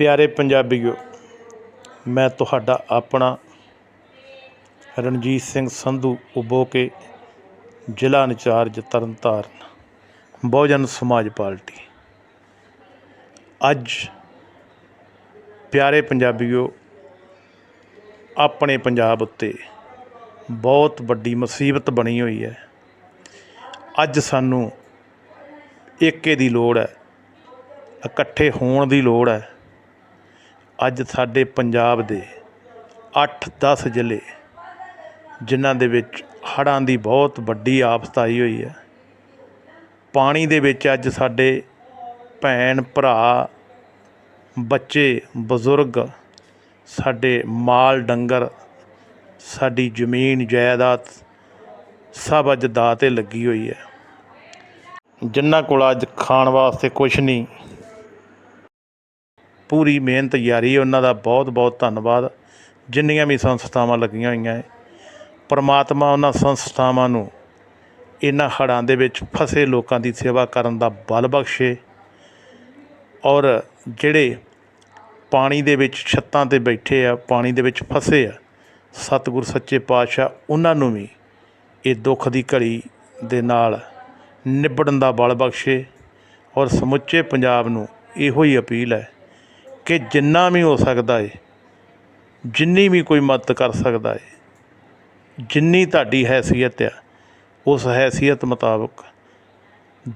ਪਿਆਰੇ ਪੰਜਾਬੀਓ, ਮੈਂ ਤੁਹਾਡਾ ਆਪਣਾ ਰਣਜੀਤ ਸਿੰਘ ਸੰਧੂ ਉਬੋਕੇ ਜ਼ਿਲ੍ਹਾ ਇੰਚਾਰਜ ਤਰਨਤਾਰਨ, ਬਹੁਜਨ ਸਮਾਜ ਪਾਰਟੀ। ਅੱਜ ਪਿਆਰੇ ਪੰਜਾਬੀਓ, ਆਪਣੇ ਪੰਜਾਬ ਉੱਤੇ ਬਹੁਤ ਵੱਡੀ ਮੁਸੀਬਤ ਬਣੀ ਹੋਈ ਹੈ। ਅੱਜ ਸਾਨੂੰ ਏਕੇ ਦੀ ਲੋੜ ਹੈ, ਇਕੱਠੇ ਹੋਣ ਦੀ ਲੋੜ ਹੈ। ਅੱਜ ਸਾਡੇ ਪੰਜਾਬ ਦੇ ਅੱਠ ਦਸ ਜ਼ਿਲ੍ਹੇ, ਜਿਨ੍ਹਾਂ ਦੇ ਵਿੱਚ ਹੜ੍ਹਾਂ ਦੀ ਬਹੁਤ ਵੱਡੀ ਆਫਤ ਆਈ ਹੋਈ ਹੈ। ਪਾਣੀ ਦੇ ਵਿੱਚ ਅੱਜ ਸਾਡੇ ਭੈਣ, ਭਰਾ, ਬੱਚੇ, ਬਜ਼ੁਰਗ, ਸਾਡੇ ਮਾਲ ਡੰਗਰ, ਸਾਡੀ ਜ਼ਮੀਨ ਜਾਇਦਾਦ ਸਭ ਅੱਜ ਦਾਅ 'ਤੇ ਲੱਗੀ ਹੋਈ ਹੈ। ਜਿਨ੍ਹਾਂ ਕੋਲ ਅੱਜ ਖਾਣ ਵਾਸਤੇ ਕੁਝ ਨਹੀਂ ਪੂਰੀ ਮਿਹਨਤ ਜਾਰੀ ਉਹਨਾਂ ਦਾ ਬਹੁਤ ਬਹੁਤ ਧੰਨਵਾਦ। ਜਿੰਨੀਆਂ ਵੀ ਸੰਸਥਾਵਾਂ ਲੱਗੀਆਂ ਹੋਈਆਂ ਹੈ ਪਰਮਾਤਮਾ ਉਹਨਾਂ ਸੰਸਥਾਵਾਂ ਨੂੰ ਇਹਨਾਂ ਹੜ੍ਹਾਂ ਦੇ ਵਿੱਚ ਫਸੇ ਲੋਕਾਂ ਦੀ ਸੇਵਾ ਕਰਨ ਦਾ ਬਲ ਬਖਸ਼ੇ ਔਰ ਜਿਹੜੇ ਪਾਣੀ ਦੇ ਵਿੱਚ ਛੱਤਾਂ ਤੇ ਬੈਠੇ ਆ, ਪਾਣੀ ਦੇ ਵਿੱਚ ਫਸੇ ਆ, ਸਤਿਗੁਰ, ਸੱਚੇ ਪਾਤਸ਼ਾਹ, ਉਹਨਾਂ ਨੂੰ ਵੀ ਇਹ ਦੁੱਖ ਦੀ ਘੜੀ ਦੇ ਨਾਲ ਨਿਬੜਨ ਦਾ ਬਲ ਬਖਸ਼ੇ ਔਰ ਸਮੁੱਚੇ ਪੰਜਾਬ ਨੂੰ ਇਹੋ ਹੀ ਅਪੀਲ ਹੈ ਕਿ ਜਿੰਨਾ ਵੀ ਹੋ ਸਕਦਾ ਏ, ਜਿੰਨੀ ਵੀ ਕੋਈ ਮਦਦ ਕਰ ਸਕਦਾ ਏ, ਜਿੰਨੀ ਤੁਹਾਡੀ ਹੈਸੀਅਤ ਆ, ਉਸ ਹੈਸੀਅਤ ਮੁਤਾਬਕ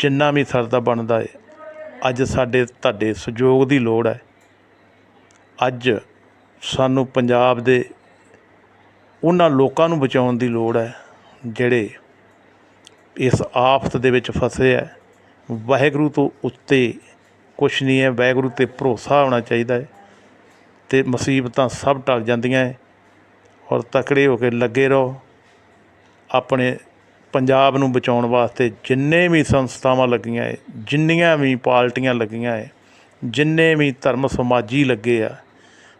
ਜਿੰਨਾ ਵੀ ਸਰਦਾ ਬਣਦਾ ਏ, ਅੱਜ ਸਾਡੇ, ਤੁਹਾਡੇ ਸਹਿਯੋਗ ਦੀ ਲੋੜ ਹੈ। ਅੱਜ ਸਾਨੂੰ ਪੰਜਾਬ ਦੇ ਉਹਨਾਂ ਲੋਕਾਂ ਨੂੰ ਬਚਾਉਣ ਦੀ ਲੋੜ ਹੈ, ਜਿਹੜੇ ਇਸ ਆਫਤ ਦੇ ਵਿੱਚ ਫਸੇ ਹੈ। ਵਾਹਿਗੁਰੂ ਤੋਂ ਉੱਤੇ ਕੁਛ ਨਹੀਂ ਹੈ, ਵਾਹਿਗੁਰੂ ਤੇ ਭਰੋਸਾ ਹੋਣਾ ਚਾਹੀਦਾ ਹੈ ਅਤੇ ਮੁਸੀਬਤਾਂ ਸਭ ਟਲ ਜਾਂਦੀਆਂ ਹੈ ਔਰ ਤਕੜੇ ਹੋ ਕੇ ਲੱਗੇ ਰਹੋ, ਆਪਣੇ ਪੰਜਾਬ ਨੂੰ ਬਚਾਉਣ ਵਾਸਤੇ ਜਿੰਨੇ ਵੀ ਸੰਸਥਾਵਾਂ ਲੱਗੀਆਂ ਹੈ, ਜਿੰਨੀਆਂ ਵੀ ਪਾਰਟੀਆਂ ਲੱਗੀਆਂ ਹੈ, ਜਿੰਨੇ ਵੀ ਧਰਮ ਸਮਾਜੀ ਲੱਗੇ ਆ,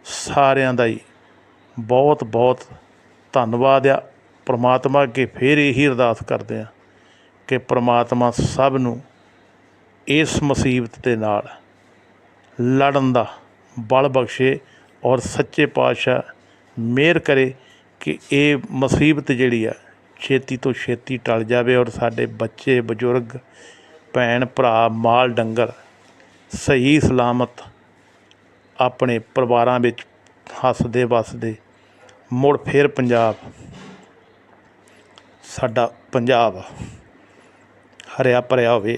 ਸਾਰਿਆਂ ਦਾ ਹੀ ਬਹੁਤ ਬਹੁਤ ਧੰਨਵਾਦ ਆ। ਪ੍ਰਮਾਤਮਾ ਅੱਗੇ ਫੇਰ ਇਹੀ ਅਰਦਾਸ ਕਰਦੇ ਆ ਕਿ ਪ੍ਰਮਾਤਮਾ ਸਭ ਨੂੰ ਇਸ ਮੁਸੀਬਤ ਦੇ ਨਾਲ ਲੜਨ ਦਾ ਬਲ ਬਖਸ਼ੇ ਔਰ ਸੱਚੇ ਪਾਤਸ਼ਾਹ ਮਿਹਰ ਕਰੇ ਕਿ ਇਹ ਮੁਸੀਬਤ ਜਿਹੜੀ ਆ, ਛੇਤੀ ਤੋਂ ਛੇਤੀ ਟਲ ਜਾਵੇ ਔਰ ਸਾਡੇ ਬੱਚੇ, ਬਜ਼ੁਰਗ, ਭੈਣ, ਭਰਾ, ਮਾਲ, ਡੰਗਰ ਸਹੀ ਸਲਾਮਤ ਆਪਣੇ ਪਰਿਵਾਰਾਂ ਵਿੱਚ ਹੱਸਦੇ, ਵਸਦੇ, ਮੁੜ ਫੇਰ ਪੰਜਾਬ, ਸਾਡਾ ਪੰਜਾਬ ਹਰਿਆ ਭਰਿਆ ਹੋਵੇ।